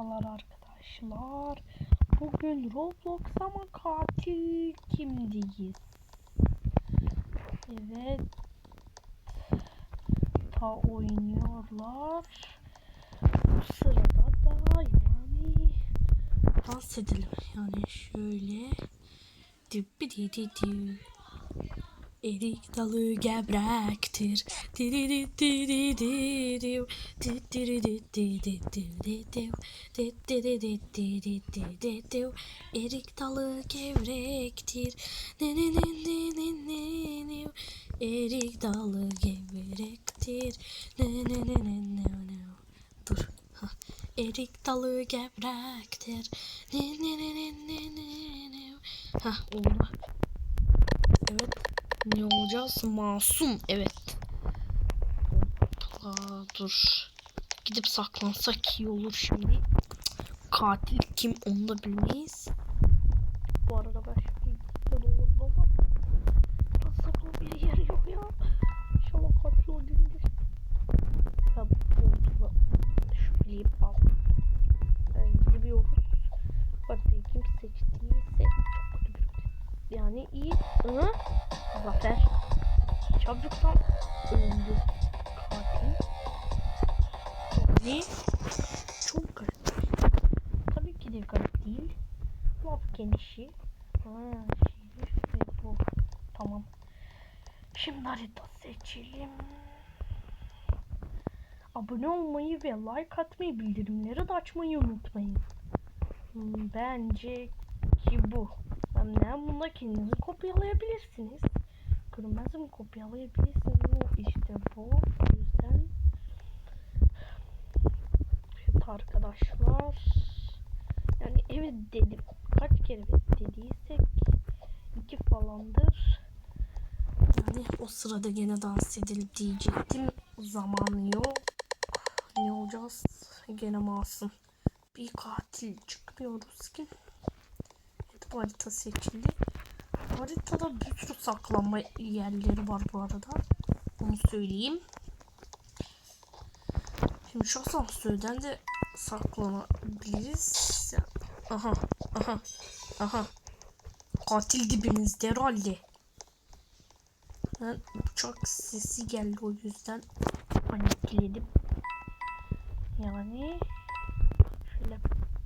Merhabalar arkadaşlar. Bugün Roblox ama katil kimdeyiz? Evet. Ta oynuyorlar. Bu sırada da yani dans edelim. Yani şöyle. Dibbi di di di. Erik dalı gebrektir. Diri di di di di di. Di diri di di di di di di. Di diri di di di di di di. Erik dalı gevrektir. Ne ne ne ne ne ne ne. Erik dalı gevrektir. Ne ne ne ne ne ne. Dur. Ha. Erik dalı gebrektir. Ne ne ne ne ne ne ne. Ha oldu. Evet. Ne olacağız? Masum. Evet. Aa, dur. Gidip saklansak iyi olur şimdi. Katil kim onu da bilmeyiz. Bu arada ben şimdi gitmeden olur baba. Biraz saklanmaya yer yok ya. İnşallah katil o değildir. Ya bu oldu. Şu bileyim al. Ben gidiyoruz. Haritayı kim seçtiyse çok kötü bir Yani iyi. Hı? Zafer. Çabuktan öldü. Katil. Ne? Çok garip. Tabii ki de garip değil. Lafken işi. Ha, şehir ve bu. Tamam. Şimdi harita seçelim. Abone olmayı ve like atmayı, bildirimleri de açmayı unutmayın. Hmm, Bence ki bu. Hem de bunda kendinizi kopyalayabilirsiniz. Kırmızı mı kopyalayabilirsiniz? Bu işte bu. O yüzden evet arkadaşlar. Yani evet dedim. Kaç kere evet dediysek iki falandır. Yani o sırada gene dans edelim diyecektim. Zaman yok. Ne olacağız? Gene masum. Bir katil çıkmıyoruz ki. Evet, bu harita seçildi. Haritada bir sürü saklanma yerleri var bu arada. Onu söyleyeyim. Şimdi şu asansörden de saklanabiliriz. Aha, aha, aha. Katil dibimizde herhalde. Ben uçak sesi geldi o yüzden panikledim. Yani şöyle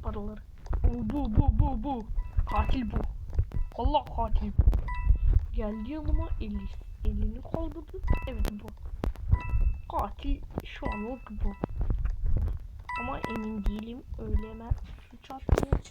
paraları. Bu bu bu bu bu. Katil bu. Allah bu. Geldi yanıma eli, elini kaldırdı. Evet bu. Katil şu anlık bu. Ama emin değilim. Öyle hemen suç atmaya